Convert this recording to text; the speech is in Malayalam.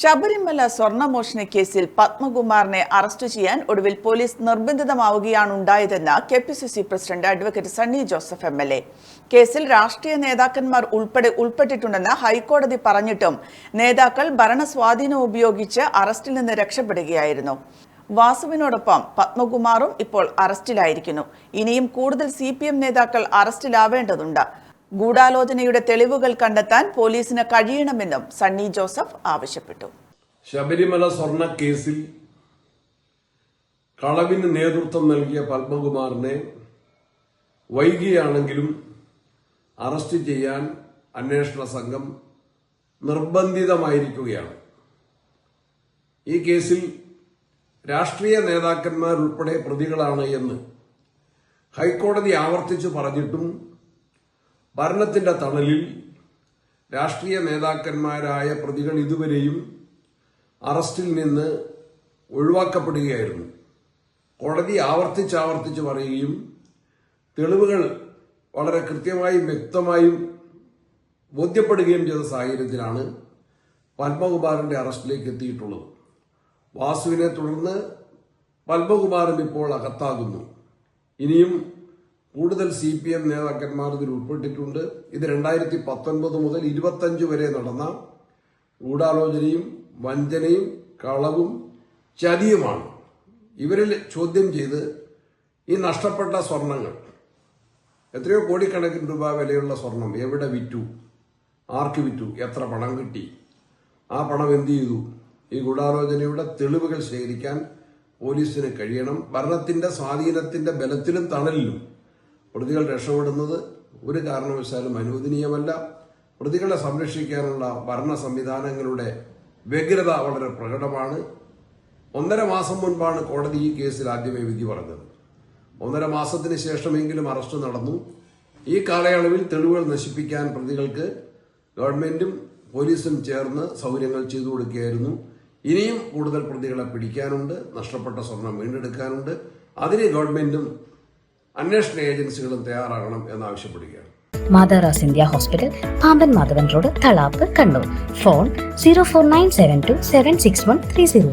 ശബരിമല സ്വർണമോഷണ കേസിൽ പത്മകുമാറിനെ അറസ്റ്റ് ചെയ്യാൻ ഒടുവിൽ പോലീസ് നിർബന്ധിതമാവുകയാണ് ഉണ്ടായതെന്ന് K P C C president advocate Sunny Joseph M L A. കേസിൽ രാഷ്ട്രീയ നേതാക്കന്മാർ ഉൾപ്പെടെ ഉൾപ്പെട്ടിട്ടുണ്ടെന്ന് ഹൈക്കോടതി പറഞ്ഞിട്ടും നേതാക്കൾ ഭരണസ്വാധീനം ഉപയോഗിച്ച് അറസ്റ്റിൽ നിന്ന് രക്ഷപ്പെടുകയായിരുന്നു. വാസുവിനോടൊപ്പം പത്മകുമാറും ഇപ്പോൾ അറസ്റ്റിലായിരിക്കുന്നു. ഇനിയും കൂടുതൽ സി നേതാക്കൾ അറസ്റ്റിലാവേണ്ടതുണ്ട്. ഗൂഢാലോചനയുടെ തെളിവുകൾ കണ്ടെത്താൻ പോലീസിന് കഴിയണമെന്നും സണ്ണി ജോസഫ് ആവശ്യപ്പെട്ടു. ശബരിമല സ്വർണ കേസിൽ കളവിന് നേതൃത്വം നൽകിയ പത്മകുമാറിനെ വൈകിയാണെങ്കിലും അറസ്റ്റ് ചെയ്യാൻ അന്വേഷണ സംഘം നിർബന്ധിതമായിരിക്കുകയാണ്. ഈ കേസിൽ രാഷ്ട്രീയ നേതാക്കന്മാർ ഉൾപ്പെടെ പ്രതികളാണ് എന്ന് ഹൈക്കോടതി ആവർത്തിച്ചു പറഞ്ഞിട്ടും ഭരണത്തിന്റെ തണലിൽ രാഷ്ട്രീയ നേതാക്കന്മാരായ പ്രതികൾ ഇതുവരെയും അറസ്റ്റിൽ നിന്ന് ഒഴിവാക്കപ്പെടുകയായിരുന്നു. കോടതി ആവർത്തിച്ചാവർത്തിച്ച് പറയുകയും തെളിവുകൾ വളരെ കൃത്യമായും വ്യക്തമായും ബോധ്യപ്പെടുകയും ചെയ്ത സാഹചര്യത്തിലാണ് പത്മകുമാറിന്റെ അറസ്റ്റിലേക്ക് എത്തിയിട്ടുള്ളത്. വാസുവിനെ തുടർന്ന് പത്മകുമാറും ഇപ്പോൾ അകത്താകുന്നു. ഇനിയും കൂടുതൽ സി പി എം നേതാക്കന്മാർ ഇതിൽ ഉൾപ്പെട്ടിട്ടുണ്ട്. ഇത് രണ്ടായിരത്തി പത്തൊൻപത് മുതൽ ഇരുപത്തഞ്ച് വരെ നടന്ന ഗൂഢാലോചനയും വഞ്ചനയും കളവും ചതിയുമാണ്. ഇവരിൽ ചോദ്യം ചെയ്ത് ഈ നഷ്ടപ്പെട്ട സ്വർണങ്ങൾ എത്രയോ കോടിക്കണക്കിന് രൂപ വിലയുള്ള സ്വർണം എവിടെ വിറ്റു? ആർക്ക് വിറ്റു? എത്ര പണം കിട്ടി? ആ പണം എന്ത് ചെയ്തു? ഈ ഗൂഢാലോചനയുടെ തെളിവുകൾ ശേഖരിക്കാൻ പോലീസിന് കഴിയണം. ഭരണത്തിന്റെ സ്വാധീനത്തിന്റെ ബലത്തിലും തണലിലും പ്രതികൾ രക്ഷപ്പെടുന്നത് ഒരു കാരണവശാലും അനുവദനീയമല്ല. പ്രതികളെ സംരക്ഷിക്കാനുള്ള ഭരണ സംവിധാനങ്ങളുടെ വ്യഗ്രത വളരെ പ്രകടമാണ്. ഒന്നര മാസം മുൻപാണ് കോടതി ഈ കേസിൽ ആദ്യമേ വിധി പറഞ്ഞത്. ഒന്നര മാസത്തിന് ശേഷമെങ്കിലും അറസ്റ്റ് നടന്നു. ഈ കാലയളവിൽ തെളിവുകൾ നശിപ്പിക്കാൻ പ്രതികൾക്ക് ഗവൺമെന്റും പോലീസും ചേർന്ന് സൗകര്യങ്ങൾ ചെയ്തു കൊടുക്കുകയായിരുന്നു. ഇനിയും കൂടുതൽ പ്രതികളെ പിടിക്കാനുണ്ട് നഷ്ടപ്പെട്ട സ്വർണം വീണ്ടെടുക്കാനുണ്ട്. അതിന് ഗവൺമെന്റും അന്വേഷണ ഏജൻസികളും തയ്യാറാകണം എന്നാവശ്യപ്പെടുകയാണ്. മാതാറാസ് India hospital Pamban Madhavan road Thalap Kannur. Phone zero four nine seven two seven six one three zero